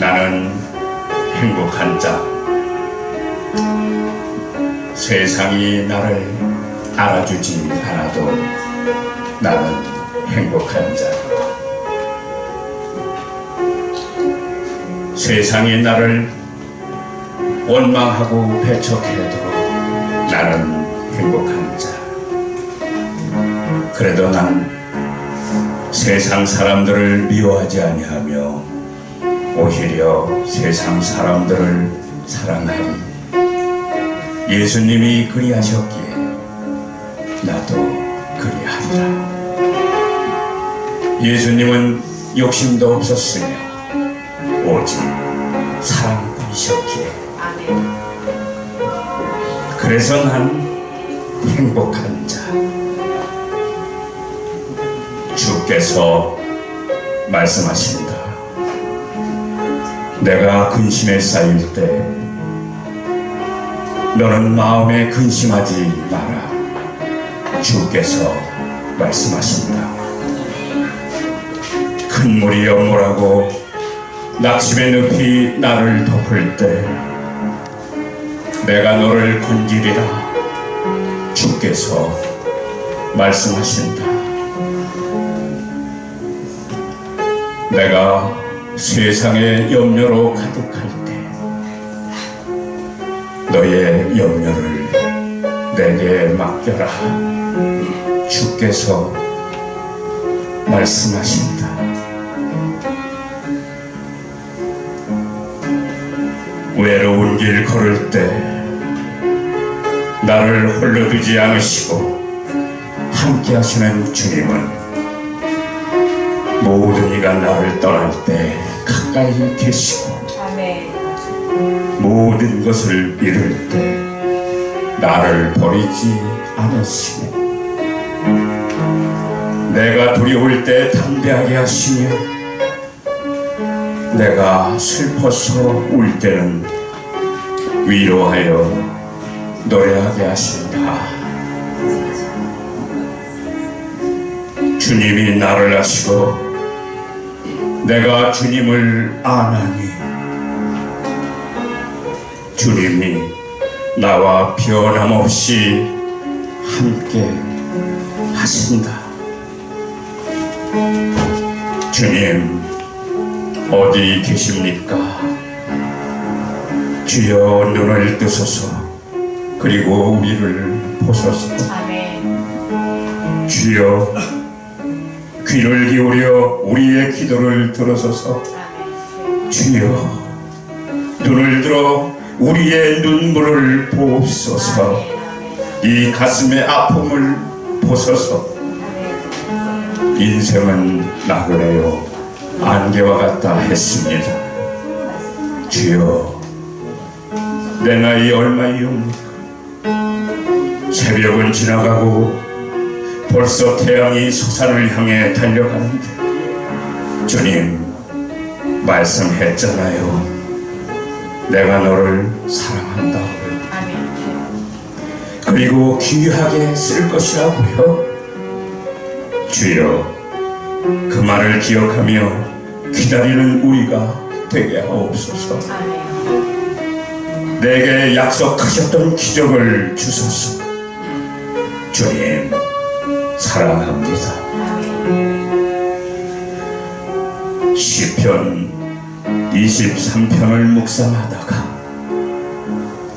나는 행복한 자. 세상이 나를 알아주지 않아도 나는 행복한 자. 세상이 나를 원망하고 배척해도 나는 행복한 자. 그래도 난 세상 사람들을 미워하지 아니하며 오히려 세상 사람들을 사랑하리. 예수님이 그리하셨기에 나도 그리하리라. 예수님은 욕심도 없었으며 오직 사랑뿐이셨기에. 그래서 난 행복한 자. 주께서 말씀하신다. 내가 근심에 쌓일 때 너는 마음에 근심하지 마라. 주께서 말씀하신다. 큰 물이 영물하고 낙심의 늪이 나를 덮을 때 내가 너를 건지리라 주께서 말씀하신다 내가 세상의 염려로 가득할 때 너의 염려를 내게 맡겨라. 주께서 말씀하신다. 외로운 길 걸을 때 나를 홀로 두지 않으시고 함께 하시는 주님은 모든 이가 나를 떠날 때 가까이 계시고. 모든 것을 잃을 때 나를 버리지 않으시네 내가 두려울 때 담대하게 하시며 내가 슬퍼서 울 때는 위로하여 노래하게 하신다 주님이 나를 아시고 내가 주님을 아나니 주님이 나와 변함없이 함께 하신다. 주님, 어디 계십니까? 주여 눈을 뜨소서, 그리고 우리를 보소서. 아멘. 주여 귀를 기울여 우리의 기도를 들어소서. 아멘. 주여 눈을 들어 우리의 눈물을 보옵소서 이 가슴의 아픔을 보소서 인생은 나그네요 안개와 같다 했습니다 주여 내 나이 얼마이옵니까 새벽은 지나가고 벌써 태양이 소산을 향해 달려가는데 주님 말씀했잖아요 내가 너를 사랑한다고요. 그리고 귀하게 쓸 것이라고요. 주여, 그 말을 기억하며 기다리는 우리가 되게 하옵소서. 내게 약속하셨던 기적을 주소서. 주님, 사랑합니다. 시편 23편을 묵상하다가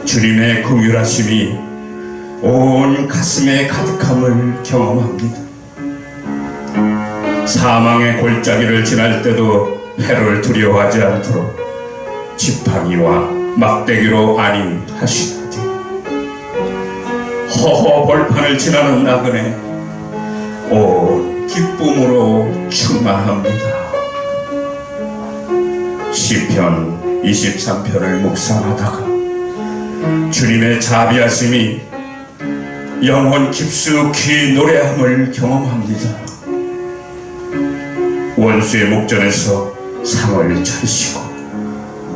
주님의 긍휼하심이 온 가슴에 가득함을 경험합니다. 사망의 골짜기를 지날 때도 해를 두려워하지 않도록 지팡이와 막대기로 안위하시다니 허허 벌판을 지나는 나그네 온 기쁨으로 충만합니다. 시편 23편을 묵상하다가 주님의 자비하심이 영혼 깊숙이 노래함을 경험합니다. 원수의 목전에서 상을 차리시고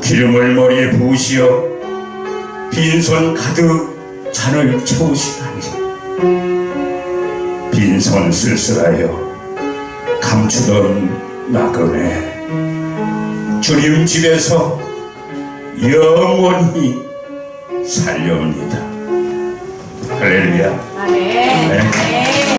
기름을 머리에 부으시어 빈손 가득 잔을 채우시다니 빈손 쓸쓸하여 감추던 나그네 주님 집에서 영원히 살려옵니다. 할렐루야. 아멘. 네. 네.